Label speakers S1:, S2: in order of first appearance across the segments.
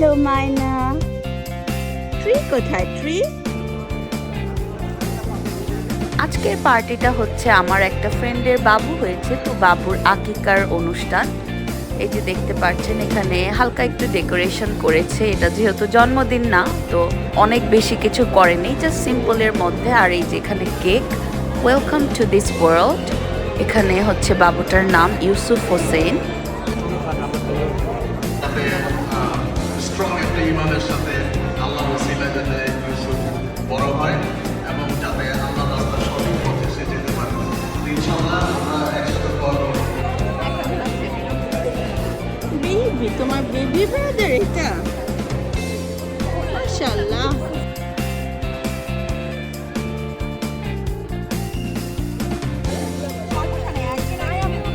S1: Hello, মাইনা। Tree কোথায়, tree?
S2: আজকের পার্টিটা হচ্ছে আমার একটা ফ্রেন্ডের বাবু হয়েছে, তো বাবুর আকিকার অনুষ্ঠান। এই যে দেখতে পাচ্ছেন, এখানে হালকা একটু ডেকোরেশন করেছে। এটা যেহেতু জন্মদিন না, তো অনেক বেশি কিছু করেনি, জাস্ট সিম্পলের মধ্যে। আর এই যে এখানে cake welcome to this world এখানে হচ্ছে বাবুটার নাম ইউসুফ হোসেন।
S1: বেবি তোমার বেবি ব্রাদার এটা? মাশাআল্লাহ।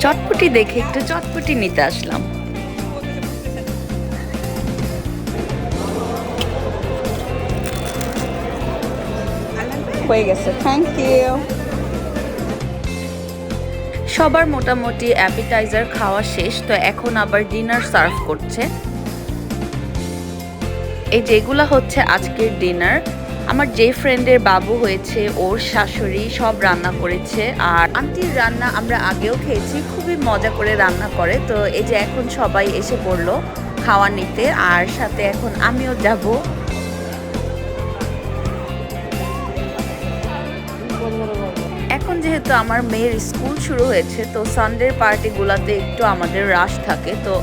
S2: চটপটি দেখে একটু চটপটি নিতে আসলাম।
S1: হয়ে গেছে থ্যাংক ইউ
S2: সবার মোটামুটি অ্যাপিটাইজার খাওয়া শেষ, তো এখন আবার ডিনার সার্ভ করছে। এই যেগুলা হচ্ছে আজকের ডিনার আমার যে ফ্রেন্ডের বাবু হয়েছে, ওর শাশুড়ি সব রান্না করেছে, আর আন্টির রান্না আমরা আগেও খেয়েছি, খুবই মজা করে রান্না করে, তো এই যে এখন সবাই এসে পড়ল খাওয়া নিতে, আর সাথে এখন আমিও যাব। এখন যেহেতু আমার মেয়ের স্কুল শুরু হয়েছে তো সানডের পার্টিগুলোতে একটু আমাদের রাশ থাকে তো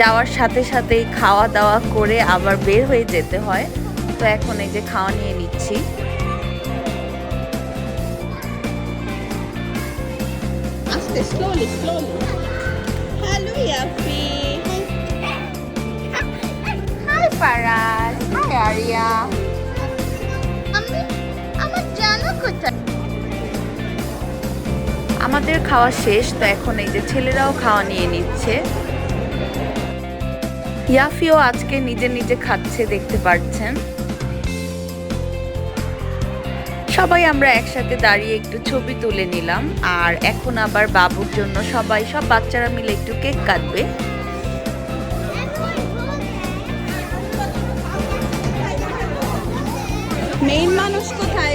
S2: যাওয়ার সাথে সাথেই খাওয়া দাওয়া করে আবার বের হয়ে যেতে হয়। তো এখন এই যে খাওয়া নিয়ে নিচ্ছি।
S1: আস্তে slowly slowly hello Yafi hi Faraz hi Ariya আমি আমার জানো কোথায়?
S2: আমাদের খাওয়া শেষ, তো এখন এই যে ছেলেরাও খাওয়া নিয়ে নিচ্ছে। ইয়াফিও আজকে নিজে নিজে খাচ্ছে, দেখতে পাচ্ছেন সবাই আমরা একসাথে দাঁড়িয়ে একটু ছবি তুলে নিলাম, আর এখন আবার বাবুর জন্য সবাই, সব বাচ্চারা মিলে একটু কেক কাটবে।
S1: মেইন মানুষ কোথায়?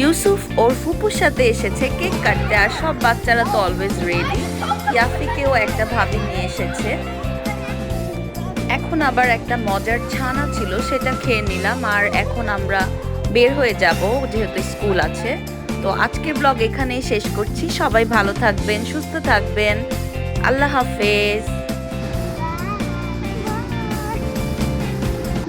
S2: ইউসুফ ওর ফুপুর সাথে এসেছে কেক কাটতে আর সব বাচ্চারা তো অলওয়েজ রেডি ইয়াফিকেও একটা ভাবি নিয়ে এসেছে। এখন আবার একটা মজার ছানা ছিল, সেটা খেয়ে নিলাম আর এখন আমরা বের হয়ে যাব, যেহেতু স্কুল আছে। তো আজকের ব্লগ এখানেই শেষ করছি। সবাই ভালো থাকবেন, সুস্থ থাকবেন। আল্লাহ হাফেজ।